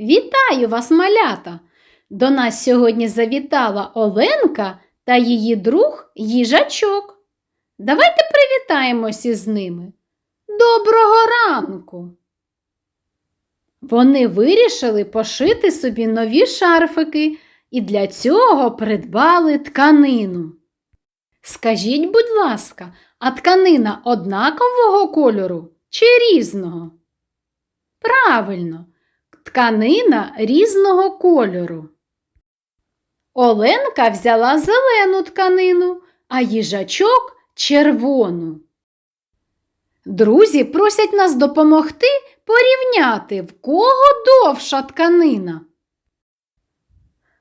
Вітаю вас, малята! До нас сьогодні завітала Оленка та її друг їжачок. Давайте привітаємось із ними. Доброго ранку! Вони вирішили пошити собі нові шарфики і для цього придбали тканину. Скажіть, будь ласка, а тканина однакового кольору чи різного? Правильно, тканина різного кольору. Оленка взяла зелену тканину, а їжачок червону. Друзі просять нас допомогти порівняти, в кого довша тканина.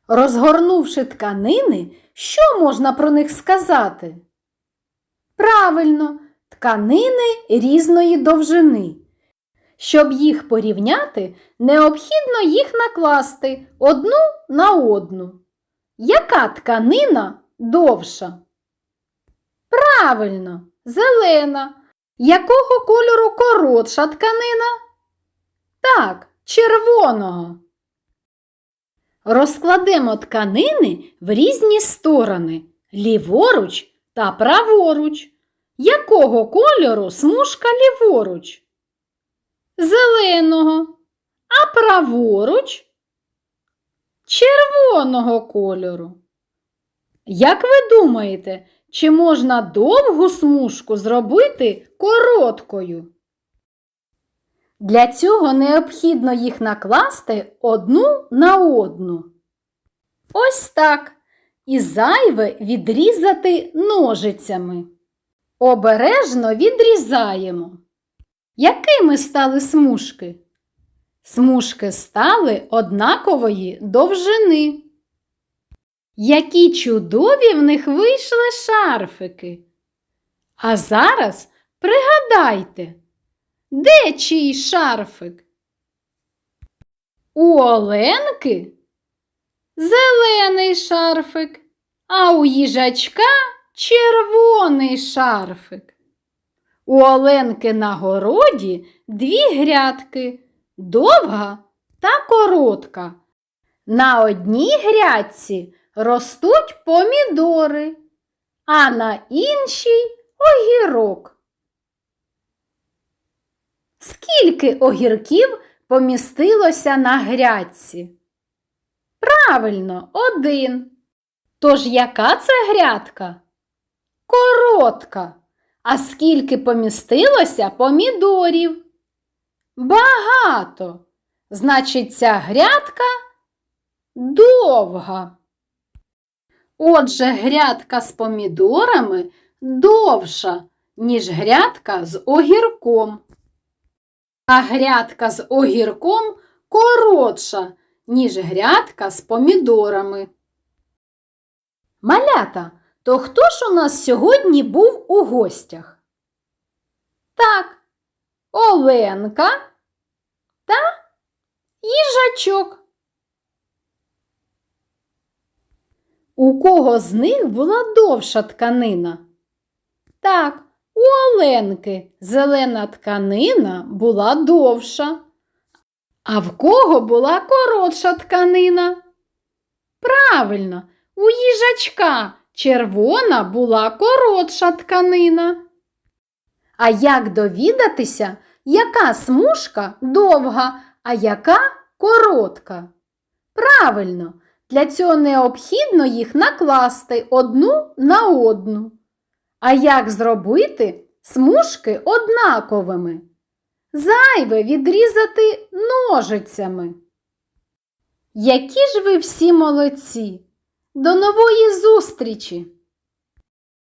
Розгорнувши тканини, що можна про них сказати? Правильно, тканини різної довжини. Щоб їх порівняти, необхідно їх накласти одну на одну. Яка тканина довша? Правильно, зелена. Якого кольору коротша тканина? Так, червоного. Розкладемо тканини в різні сторони, ліворуч та праворуч. Якого кольору смужка ліворуч? Зеленого, а праворуч червоного кольору. Як ви думаєте, чи можна довгу смужку зробити короткою? Для цього необхідно їх накласти одну на одну. Ось так. І зайве відрізати ножицями. Обережно відрізаємо. Якими стали смужки? Смужки стали однакової довжини. Які чудові в них вийшли шарфики. А зараз пригадайте, де чий шарфик? У Оленки зелений шарфик, а у їжачка червоний шарфик. У Оленки на городі дві грядки довга та коротка. На одній грядці ростуть помідори, а на іншій огірок. Скільки огірків помістилося на грядці? Правильно, один. Тож яка це грядка? Коротка. А скільки помістилося помідорів? Багато. Значить, ця грядка довга. Отже, грядка з помідорами довша, ніж грядка з огірком. А грядка з огірком коротша, ніж грядка з помідорами. Малята, то хто ж у нас сьогодні був у гостях? Так, Оленка та їжачок. У кого з них була довша тканина? Так, у Оленки зелена тканина була довша. А в кого була коротша тканина? Правильно, у їжачка червона була коротша тканина. А як довідатися, яка смужка довга, а яка коротка? Правильно, для цього необхідно їх накласти одну на одну. А як зробити смужки однаковими? Зайве відрізати ножицями. Які ж ви всі молодці! До нової зустрічі!